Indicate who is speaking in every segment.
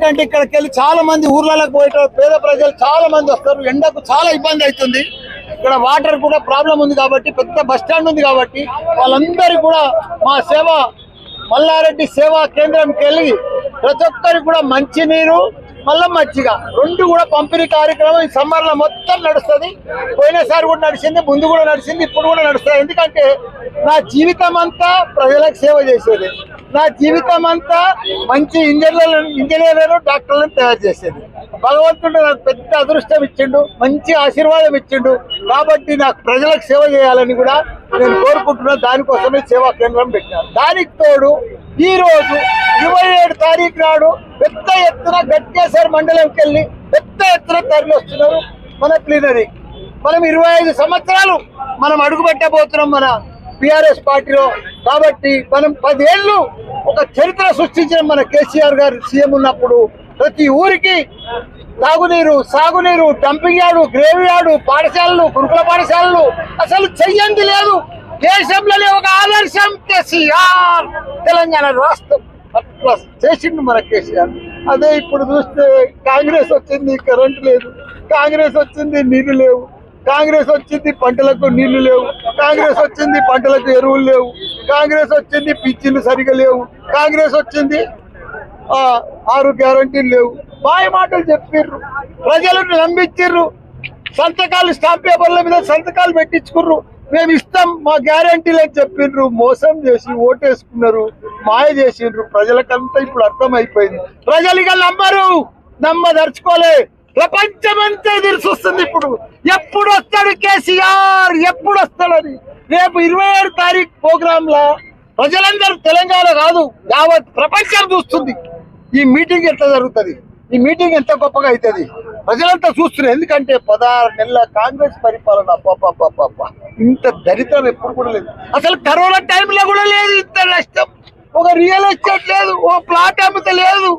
Speaker 1: ఎందుకంటే ఇక్కడికి వెళ్ళి చాలా మంది ఊర్లలోకి పోయేటప్పుడు పేద ప్రజలు చాలా మంది వస్తారు. ఎండకు చాలా ఇబ్బంది అవుతుంది. ఇక్కడ వాటర్ కూడా ప్రాబ్లం ఉంది కాబట్టి పెద్ద బస్ స్టాండ్ ఉంది కాబట్టి వాళ్ళందరూ కూడా మా సేవ మల్లారెడ్డి సేవా కేంద్రంకి వెళ్ళి ప్రతి ఒక్కరికి కూడా మంచి నీరు మజ్జిగ రెండు కూడా పంపిణీ కార్యక్రమం ఈ సమ్మర్లో మొత్తం నడుస్తుంది. పోయినసారి కూడా నడిచింది ముందు కూడా నడిచింది ఇప్పుడు కూడా నడుస్తుంది. ఎందుకంటే నా జీవితం అంతా ప్రజలకు సేవ చేసేది. నా జీవితం అంతా మంచి ఇంజనీర్లను ఇంజనీర్లను డాక్టర్లను తయారు చేసేది. భగవంతుడు నాకు పెద్ద అదృష్టం ఇచ్చిండు మంచి ఆశీర్వాదం ఇచ్చిండు. కాబట్టి నాకు ప్రజలకు సేవ చేయాలని కూడా నేను కోరుకుంటున్నా. దానికోసమే సేవా కేంద్రం పెట్టాను దానికి తోడు ఈ రోజు ఇరవై ఏడు తారీఖు నాడు పెద్ద ఎత్తున గట్కేశ్వర మండలంకి వెళ్ళి పెద్ద ఎత్తున తరలి వస్తున్నారు మన క్లీనరీ. మనం ఇరవై ఐదు సంవత్సరాలు మనం అడుగుపెట్టబోతున్నాం మన బిఆర్ఎస్ పార్టీలో. కాబట్టి మనం పదేళ్ళు ఒక చరిత్ర సృష్టించిన మన కేసీఆర్ గారు సీఎం ఉన్నప్పుడు ప్రతి ఊరికి తాగునీరు సాగునీరు డంపింగ్ యార్డు గ్రేవ్ యార్డు పాఠశాలలు గురుకుల పాఠశాలలు అసలు చెయ్యంది లేదు. దేశంలోనే ఒక ఆదర్శం కేసీఆర్. తెలంగాణ రాష్ట్రం అట్లా చేసిండు మన కేసీఆర్. అదే ఇప్పుడు చూస్తే కాంగ్రెస్ వచ్చింది కరెంట్ లేదు. కాంగ్రెస్ వచ్చింది నీళ్ళు లేవు. కాంగ్రెస్ వచ్చింది పంటలకు నీళ్ళు లేవు. కాంగ్రెస్ వచ్చింది పంటలకు ఎరువులు లేవు. కాంగ్రెస్ వచ్చింది పిచ్చిలు సరిగా లేవు. కాంగ్రెస్ వచ్చింది ఆరు గ్యారంటీలు లేవు. మాయ మాటలు చెప్పిర్రు. ప్రజలను నమ్మించిర్రు సంతకాలు స్టాంప్ పేపర్ల మీద సంతకాలు పెట్టించుకుర్రు. మేము ఇస్తాం మా గ్యారంటీలు అని చెప్పిండ్రు మోసం చేసి ఓటేసుకున్నారు మాయ చేసిండ్రు ప్రజలకంతా ఇప్పుడు అర్థమైపోయింది. ప్రజలు ఇక నమ్మరు. నమ్మదరుచుకోలే. ప్రపంచమంతా ఎదురు చూస్తుంది ఇప్పుడు. ఎప్పుడు వస్తాడు కేసీఆర్? ఎప్పుడు వస్తాడని రేపు ఇరవై ఏడు తారీఖు ప్రోగ్రామ్లో ప్రజలందరూ తెలంగాణ కాదు యావత్ ప్రపంచం చూస్తుంది. ఈ మీటింగ్ ఎట్లా జరుగుతుంది? ఈ మీటింగ్ ఎంత గొప్పగా అవుతుంది ప్రజలంతా చూస్తున్నారు. ఎందుకంటే పదహారు నెలల కాంగ్రెస్ పరిపాలన పాప ఇంత దరిద్రం ఎప్పుడు కూడా లేదు. అసలు కరోనా టైంలో కూడా లేదు ఇంత నష్టం. ఒక రియల్ ఎస్టేట్ లేదు ఓ ప్లాట్ అమ్మితే లేదు.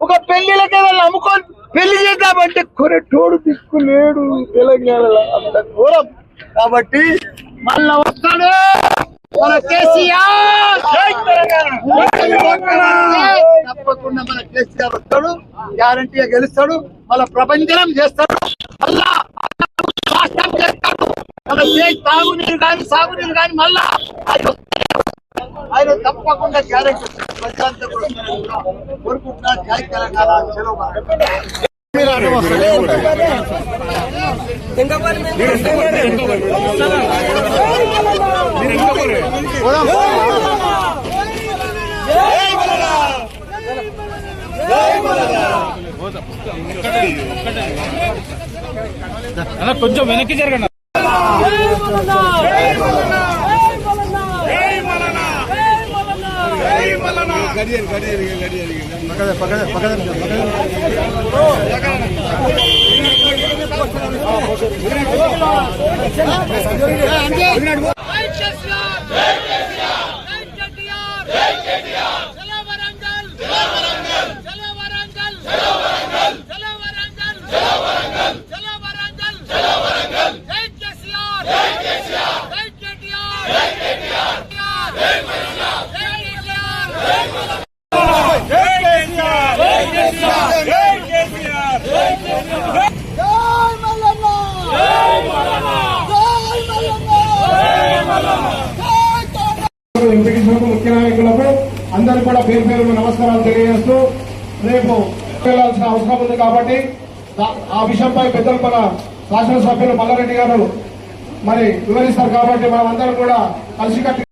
Speaker 1: ఒక పెళ్ళిళ్ళకి ఏదైనా అమ్ముకొని పెళ్ళి చేద్దామంటే కొరెటోడు దిక్కు లేడు తెలంగాణలో అంత ఘోరం. కాబట్టి మళ్ళా వస్తాడు మన కేసీఆర్! తప్పకుండా మన కేసీఆర్ వస్తాడు. గ్యారంటీగా గెలుస్తాడు. మళ్ళా ప్రపంచం చేస్తాడు. మళ్ళా రాష్ట్రం చేస్తాడు. మన దేశ తాగునీరు కానీ సాగునీరు కానీ మళ్ళా ఆయన తప్పకుండా గ్యారెంటీ కోరుకుంటున్నా
Speaker 2: కొంచెం వెనక్కి జరగండి.
Speaker 3: கடியாரு கடியாரு கடியாரு பக்கத்து பக்கத்து பக்கத்து பக்கத்து
Speaker 4: ఎంపీటీసీలకు ముఖ్య నాయకులకు అందరూ కూడా పేరు పేరు నమస్కారాలు తెలియజేస్తూ రేపు వెళ్ళాల్సిన అవసరం ఉంది కాబట్టి ఆ విషయంపై పెద్దలు మన శాసనసభ్యులు మల్లారెడ్డి గారు మరి వివరిస్తారు కాబట్టి మనం అందరం కూడా కలిసికట్టి